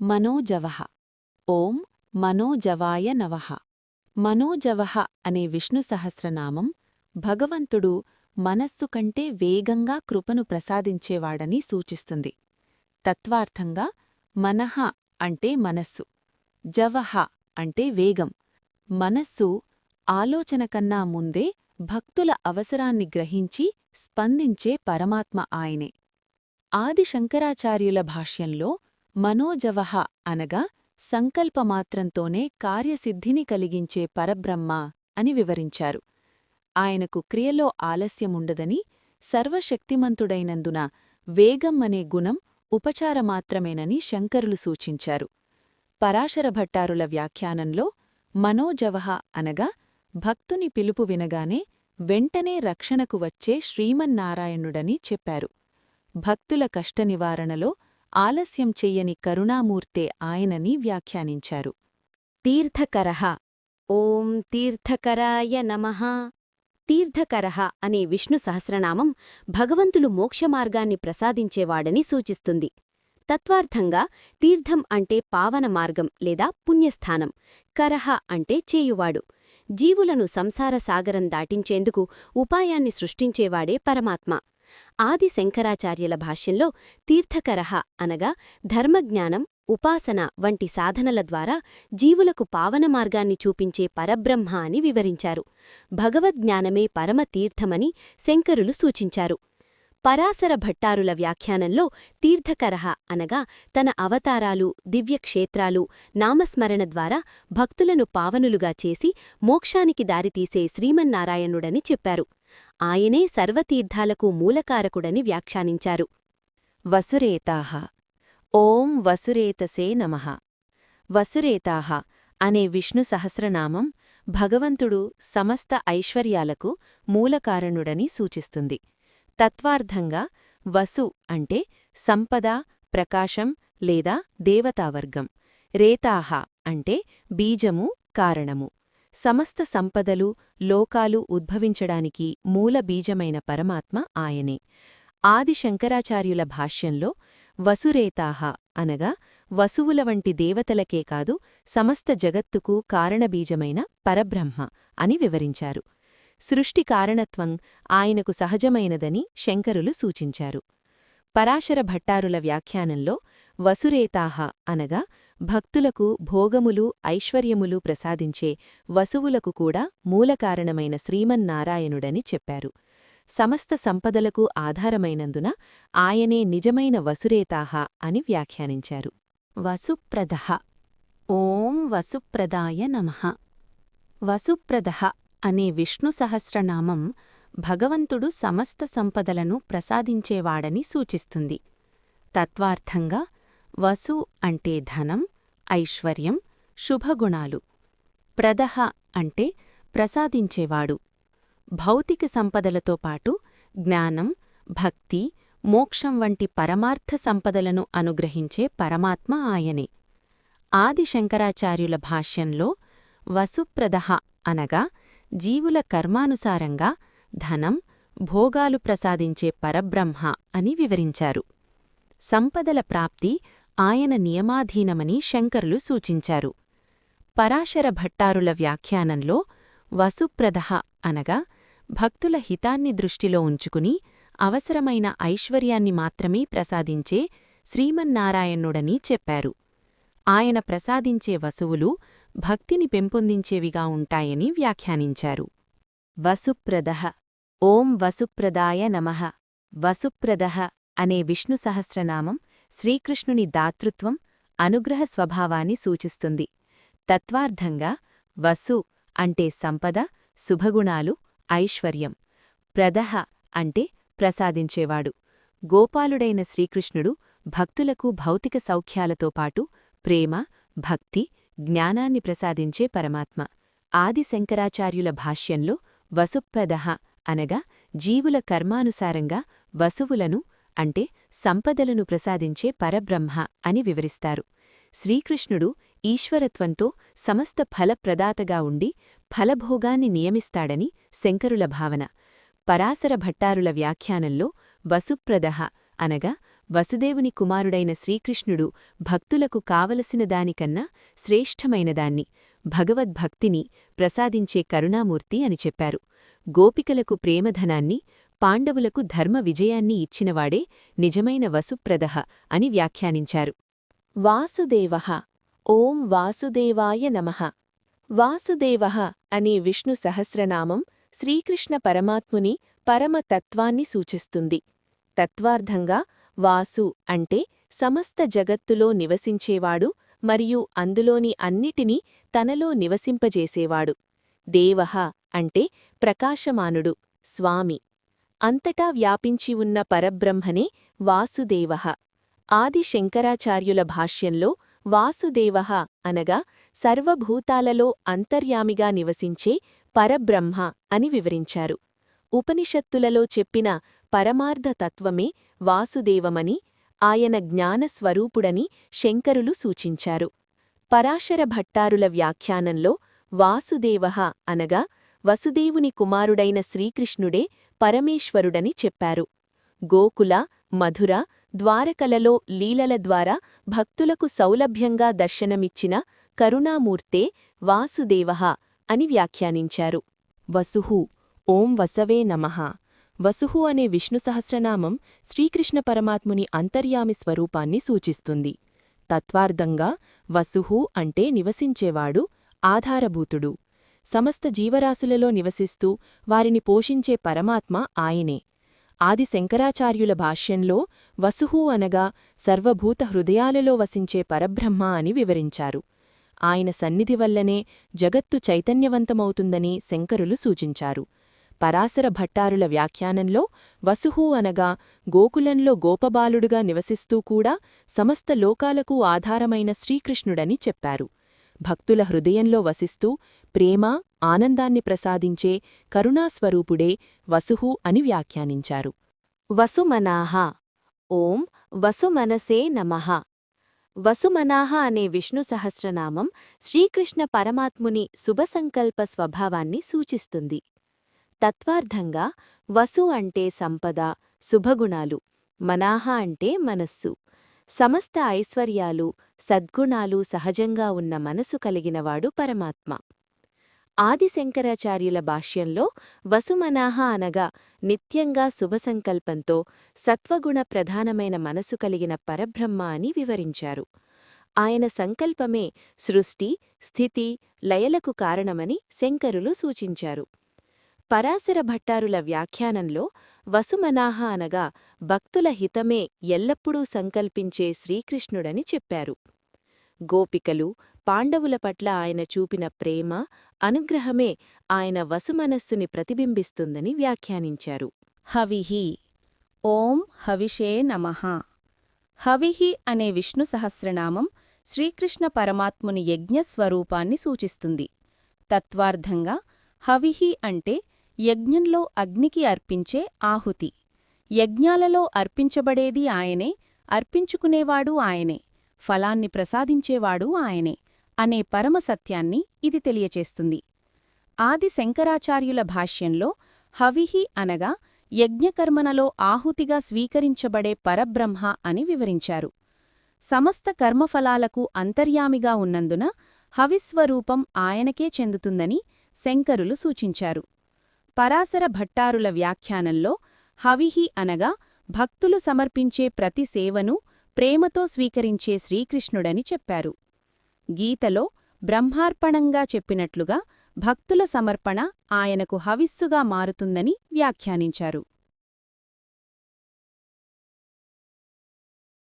మనోజవః. ఓం మనోజవాయ నవః. మనోజవః అనే విష్ణు సహస్రనామం భగవంతుడు మనస్సు కంటే వేగంగా కృపను ప్రసాదించేవాడని సూచిస్తుంది. తత్వార్థంగా మనః అంటే మనస్సు జవహ అంటే వేగం. మనస్సు ఆలోచన కన్నా ముందే భక్తుల అవసరాన్ని గ్రహించి స్పందించే పరమాత్మ ఆయనే. ఆది శంకరాచార్యుల భాష్యంలో మనోజవహ అనగా సంకల్పమాత్రంతోనే కార్యసిద్ధిని కలిగించే పరబ్రహ్మ అని వివరించారు. ఆయనకు క్రియలో ఆలస్యముండదని సర్వశక్తిమంతుడైనందున వేగం అనే గుణం ఉపచారమాత్రమేనని శంకరులు సూచించారు. పరాశర భట్టారుల వ్యాఖ్యానంలో మనోజవహ అనగా భక్తుని పిలుపు వినగానే వెంటనే రక్షణకు వచ్చే శ్రీమన్నారాయణుడని చెప్పారు. భక్తుల కష్టనివారణలో ఆలస్యం చెయ్యని కరుణామూర్తే ఆయనని వ్యాఖ్యానించారు. తీర్థకరః. ఓం తీర్థకరాయ నమః. తీర్థకరః అనే విష్ణు సహస్రనామం భగవంతులు మోక్షమార్గాన్ని ప్రసాదించేవాడని సూచిస్తుంది. తత్వార్థంగా తీర్థం అంటే పావన మార్గం లేదా పుణ్యస్థానం కరహ అంటే చేయువాడు. జీవులను సంసార సాగరం దాటించేందుకు ఉపాయాన్ని సృష్టించేవాడే పరమాత్మ. ఆది శంకరాచార్యుల భాష్యంలో తీర్థకరహ అనగా ధర్మజ్ఞానం ఉపాసన వంటి సాధనల ద్వారా జీవులకు పావన మార్గాన్ని చూపించే పరబ్రహ్మ అని వివరించారు. భగవద్జ్ఞానమే పరమ తీర్థమని శంకరులు సూచించారు. పరాశర భట్టారుల వ్యాఖ్యానంలో తీర్థకరహ అనగా తన అవతారాలు దివ్యక్షేత్రాలు నామస్మరణ ద్వారా భక్తులను పావనులుగా చేసి మోక్షానికి దారితీసే శ్రీమన్నారాయణుడని చెప్పారు. ఆయనే సర్వతీర్థాలకు మూలకారకుడని వ్యాఖ్యానించారు. వసురేతాహ ఓం వసురేతసే నమః. వసురేతాహ అనే విష్ణు సహస్రనామం భగవంతుడు సమస్త ఐశ్వర్యాలకు మూలకారణుడని సూచిస్తుంది. తత్వార్థంగా వసు అంటే సంపద ప్రకాశం లేదా దేవతావర్గం. రేతాహ అంటే బీజము కారణము. సమస్త సంపదలు లోకాలు ఉద్భవించడానికి మూల బీజమైన పరమాత్మ ఆయనే. ఆది శంకరాచార్యుల భాష్యంలో వసురేతాహ అనగా వసువుల వంటి దేవతలకే కాదు సమస్త జగత్తుకు కారణబీజమైన పరబ్రహ్మ అని వివరించారు. సృష్టి కారణత్వం ఆయనకు సహజమైనదని శంకరులు సూచించారు. పరాశర భట్టారుల వ్యాఖ్యానంలో వసురేతాహ అనగా భక్తులకు భోగములు ఐశ్వర్యములు ప్రసాదించే వసువులకు కూడా మూలకారణమైన శ్రీమన్నారాయణుడని చెప్పారు. సమస్త సంపదలకు ఆధారమైనందున ఆయనే నిజమైన వసురేతాహ అని వ్యాఖ్యానించారు. వసుప్రదః. ఓం వసుప్రదాయ నమః. వసుప్రదహ అనే విష్ణు సహస్రనామం భగవంతుడు సమస్త సంపదలను ప్రసాదించేవాడని సూచిస్తుంది. తత్వార్థంగా వసు అంటే ధనం ఐశ్వర్యం శుభగుణాలు. ప్రదహ అంటే ప్రసాదించేవాడు. భౌతిక సంపదలతో పాటు జ్ఞానం భక్తి మోక్షం వంటి పరమార్థ సంపదలను అనుగ్రహించే పరమాత్మ ఆయనే. ఆది శంకరాచార్యుల భాష్యంలో వసుప్రదహ అనగా జీవుల కర్మానుసారంగా ధనం భోగాలు ప్రసాదించే పరబ్రహ్మ అని వివరించారు. సంపదల ప్రాప్తి ఆయన నియమాధీనమని శంకరులు సూచించారు. పరాశర భట్టారుల వ్యాఖ్యానంలో వసుప్రదహ అనగా భక్తుల హితాన్ని దృష్టిలో ఉంచుకుని అవసరమైన ఐశ్వర్యాన్ని మాత్రమే ప్రసాదించే శ్రీమన్నారాయణుడని చెప్పారు. ఆయన ప్రసాదించే వసువులు భక్తిని పెంపొందించేవిగా ఉంటాయని వ్యాఖ్యానించారు. వసుప్రదః ఓం వసుప్రదాయ నమః వసుప్రదహ అనే విష్ణు సహస్రనామం శ్రీకృష్ణుని దాతృత్వం అనుగ్రహ స్వభావాన్ని సూచిస్తుంది. తత్వార్థంగా వసు అంటే సంపద శుభగుణాలు ఐశ్వర్యం. ప్రదహ అంటే ప్రసాదించేవాడు. గోపాలుడైన శ్రీకృష్ణుడు భక్తులకు భౌతిక సౌఖ్యాలతో పాటు ప్రేమ భక్తి జ్ఞానాన్ని ప్రసాదించే పరమాత్మ. ఆది శంకరాచార్యుల భాష్యంలో వసుప్రదహ అనగా జీవుల కర్మానుసారంగా వసువులను అంటే సంపదలను ప్రసాదించే పరబ్రహ్మ అని వివరిస్తారు. శ్రీకృష్ణుడు ఈశ్వరత్వంతో సమస్త ఫలప్రదాతగా ఉండి ఫలభోగాన్ని నియమిస్తాడని శంకరుల భావన. పరాశర భట్టారుల వ్యాఖ్యానంలో వసుప్రదహ అనగా వసుదేవుని కుమారుడైన శ్రీకృష్ణుడు భక్తులకు కావలసిన దానికన్నా శ్రేష్టమైనదాన్ని భగవద్భక్తిని ప్రసాదించే కరుణామూర్తి అని చెప్పారు. గోపికలకు ప్రేమధనాన్ని పాండవులకు ధర్మ విజయాన్ని ఇచ్చినవాడే నిజమైన వసుప్రదః అని వ్యాఖ్యానించారు. వాసుదేవ. ఓం వాసుదేవాయ నమః. వాసుదేవ అనే విష్ణు సహస్రనామం శ్రీకృష్ణ పరమాత్ముని పరమతత్వాన్ని సూచిస్తుంది. తత్వార్థంగా వాసు అంటే సమస్త జగత్తులో నివసించేవాడు మరియు అందులోని అన్నిటినీ తనలో నివసింపజేసేవాడు. దేవః అంటే ప్రకాశమానుడు స్వామి. అంతటా వ్యాపించి ఉన్న పరబ్రహ్మనే వాసుదేవః. ఆది శంకరాచార్యుల భాష్యంలో వాసుదేవః అనగా సర్వభూతాలలో అంతర్యామిగా నివసించే పరబ్రహ్మ అని వివరించారు. ఉపనిషత్తులలో చెప్పిన పరమార్థతత్వమే వాసుదేవమని ఆయన జ్ఞానస్వరూపుడని శంకరులు సూచించారు. పరాశర భట్టారుల వ్యాఖ్యానంలో వాసుదేవః అనగా వసుదేవుని కుమారుడైన శ్రీకృష్ణుడే పరమేశ్వరుడని చెప్పారు. గోకుల మధుర ద్వారకలలో లీలల ద్వారా భక్తులకు సౌలభ్యంగా దర్శనమిచ్చిన కరుణామూర్తే వాసుదేవః అని వ్యాఖ్యానించారు. వసుహు ఓం వసవే నమః. వసుహు అనే విష్ణు సహస్రనామం శ్రీకృష్ణ పరమాత్ముని అంతర్యామి స్వరూపాన్ని సూచిస్తుంది. తత్వార్థంగా వసుహు అంటే నివసించేవాడు ఆధారభూతుడు. సమస్త జీవరాశులలో నివసిస్తూ వారిని పోషించే పరమాత్మ ఆయనే. ఆది శంకరాచార్యుల భాష్యంలో వసుహు అనగా సర్వభూత హృదయాలలో వసించే పరబ్రహ్మ అని వివరించారు. ఆయన సన్నిధి వల్లనే జగత్తు చైతన్యవంతమవుతుందని శంకరులు సూచించారు. పరాశర భట్టారుల వ్యాఖ్యానంలో వసుహు అనగా గోకులంలో గోపబాలుడుగా నివసిస్తూ కూడా సమస్త లోకాలకు ఆధారమైన శ్రీకృష్ణుడని చెప్పారు. భక్తుల హృదయంలో వసిస్తూ ప్రేమ ఆనందాన్ని ప్రసాదించే కరుణాస్వరూపుడే వసుహు అని వ్యాఖ్యానించారు. వసుమనాహ. ఓం వసుమనసే నమః. వసుమనాహ అనే విష్ణు సహస్రనామం శ్రీకృష్ణ పరమాత్ముని శుభసంకల్ప స్వభావాన్ని సూచిస్తుంది. తత్వార్థంగా వసు అంటే సంపద శుభగుణాలు మనాహ అంటే మనస్సు. సమస్త ఐశ్వర్యాలు సద్గుణాలు సహజంగా ఉన్న మనసు కలిగినవాడు పరమాత్మ. ఆదిశంకరాచార్యుల భాష్యంలో వసుమనాహ అనగా నిత్యంగా శుభసంకల్పంతో సత్వగుణ ప్రధానమైన మనసు కలిగిన పరబ్రహ్మ అని వివరించారు. ఆయన సంకల్పమే సృష్టి స్థితి లయలకు కారణమని శంకరులు సూచించారు. పరాశర భట్టారుల వ్యాఖ్యానంలో వసుమనాహ అనగా భక్తుల హితమే ఎల్లప్పుడూ సంకల్పించే శ్రీకృష్ణుడని చెప్పారు. గోపికలు పాండవుల పట్ల ఆయన చూపిన ప్రేమ అనుగ్రహమే ఆయన వసుమనస్సుని ప్రతిబింబిస్తుందని వ్యాఖ్యానించారు. హవిహి ఓం హవిషే నమః. హవిహి అనే విష్ణు సహస్రనామం శ్రీకృష్ణ పరమాత్ముని యజ్ఞస్వరూపాన్ని సూచిస్తుంది. తత్వార్థంగా హవిహి అంటే యజ్ఞంలో అగ్నికి అర్పించే ఆహుతి. యజ్ఞాలలో అర్పించబడేది ఆయనే అర్పించుకునేవాడు ఆయనే ఫలాన్ని ప్రసాదించేవాడు ఆయనే అనే పరమసత్యాన్ని ఇది తెలియచేస్తుంది. ఆది శంకరాచార్యుల భాష్యంలో హవిహి అనగా యజ్ఞకర్మనలో ఆహుతిగా స్వీకరించబడే పరబ్రహ్మ అని వివరించారు. సమస్త కర్మఫలాలకు అంతర్యామిగా ఉన్నందున హవిస్వరూపం ఆయనకే చెందుతుందని శంకరులు సూచించారు. పరాశర భట్టారుల వ్యాఖ్యానంలో హవిహి అనగా భక్తులు సమర్పించే ప్రతి సేవను ప్రేమతో స్వీకరించే శ్రీకృష్ణుడని చెప్పారు. గీతలో బ్రహ్మార్పణంగా చెప్పినట్లుగా భక్తుల సమర్పణ ఆయనకు హవిస్సుగా మారుతుందని వ్యాఖ్యానించారు.